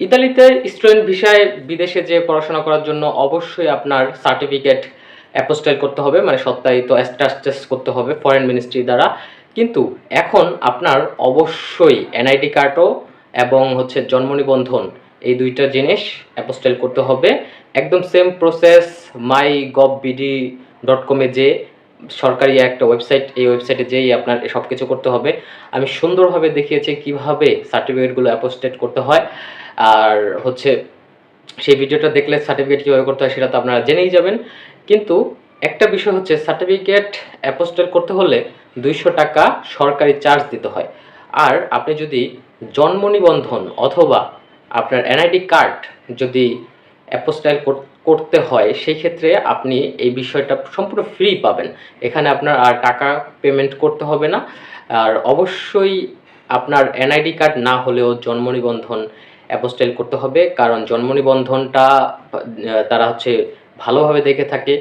ইতালিতে স্টুডেন্ট ভিসায় বিদেশে যে পড়াশোনা করার জন্য অবশ্যই আপনার সার্টিফিকেট অ্যাপোস্টাইল করতে হবে মানে সত্যায়িত অ্যাস্টাস্টেস করতে হবে ফরেন মিনিস্ট্রি দ্বারা। কিন্তু এখন আপনার অবশ্যই এনআইডি কার্ডও এবং হচ্ছে জন্ম নিবন্ধন এই দুইটা জিনিস অ্যাপোস্টাইল করতে হবে। একদম same process my gov BD dot কমে যে সরকারি একটা ওয়েবসাইট এই ওয়েবসাইটে যেই আপনার সব কিছু করতে হবে। আমি সুন্দরভাবে দেখিয়েছি কীভাবে সার্টিফিকেটগুলো অ্যাপোস্টেট করতে হয়। আর হচ্ছে, সেই ভিডিওটা দেখলে সার্টিফিকেট কীভাবে করতে হয় সেটা তো আপনারা জেনেই যাবেন। কিন্তু একটা বিষয় হচ্ছে সার্টিফিকেট অ্যাপোস্টেল করতে হলে দুইশো টাকা সরকারি চার্জ দিতে হয়। আর আপনি যদি জন্ম নিবন্ধন অথবা আপনার এনআইডি কার্ড যদি অ্যাপোস্টাইল করতে হয়, সেই ক্ষেত্রে আপনি এই বিষয়টা সম্পূর্ণ ফ্রি পাবেন। এখানে আপনার আর টাকা পেমেন্ট করতে হবে না। আর অবশ্যই আপনার এনআইডি কার্ড না হলেও জন্ম নিবন্ধন অ্যাপোস্টাইল করতে হবে। কারণ জন্ম নিবন্ধনটা তারা হচ্ছে ভালোভাবে দেখে থাকে।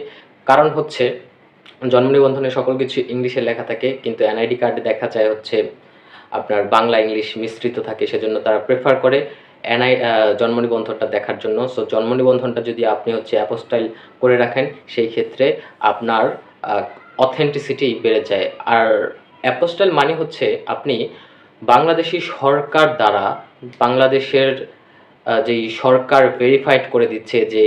কারণ হচ্ছে, জন্ম নিবন্ধনে সকল কিছু ইংলিশে লেখা থাকে, কিন্তু এনআইডি কার্ডে দেখা যায় হচ্ছে আপনার বাংলা, ইংলিশ মিশ্রিত থাকে, সেজন্য তারা প্রেফার করে। এনআই জন্ম নিবন্ধনটা দেখার জন্য। সো জন্ম নিবন্ধনটা যদি আপনি হচ্ছে অ্যাপোস্টাইল করে রাখেন, সেই ক্ষেত্রে আপনার অথেন্টিসিটি বেড়ে যায়। আর অ্যাপোস্টাইল মানে হচ্ছে আপনি বাংলাদেশি সরকার দ্বারা বাংলাদেশের যেই সরকার ভেরিফাইড করে দিচ্ছে যে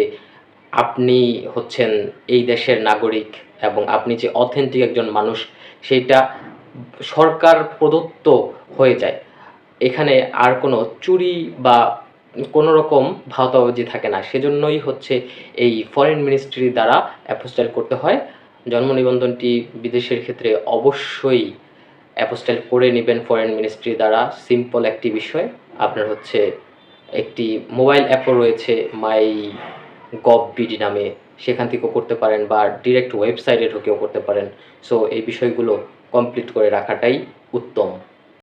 আপনি হচ্ছেন এই দেশের নাগরিক এবং আপনি যে অথেন্টিক একজন মানুষ সেইটা সরকার প্রদত্ত হয়ে যায়। এখানে আর কোনো চুরি বা কোনো রকম ভাওতাবাজি থাকে না। সেজন্যই হচ্ছে এই ফরেন মিনিস্ট্রি দ্বারা অ্যাপোস্টাইল করতে হয়। জন্ম নিবন্ধনটি বিদেশের ক্ষেত্রে অবশ্যই অ্যাপোস্টাইল করে নেবেন ফরেন মিনিস্ট্রি দ্বারা। সিম্পল একটি বিষয়। আপনার হচ্ছে একটি মোবাইল অ্যাপও রয়েছে মাই গভ বিডি নামে। সেখান থেকেও করতে পারেন বা ডিরেক্ট ওয়েবসাইটে ঢুকেও করতে পারেন। সো এই বিষয়গুলো কমপ্লিট করে রাখাটাই উত্তম।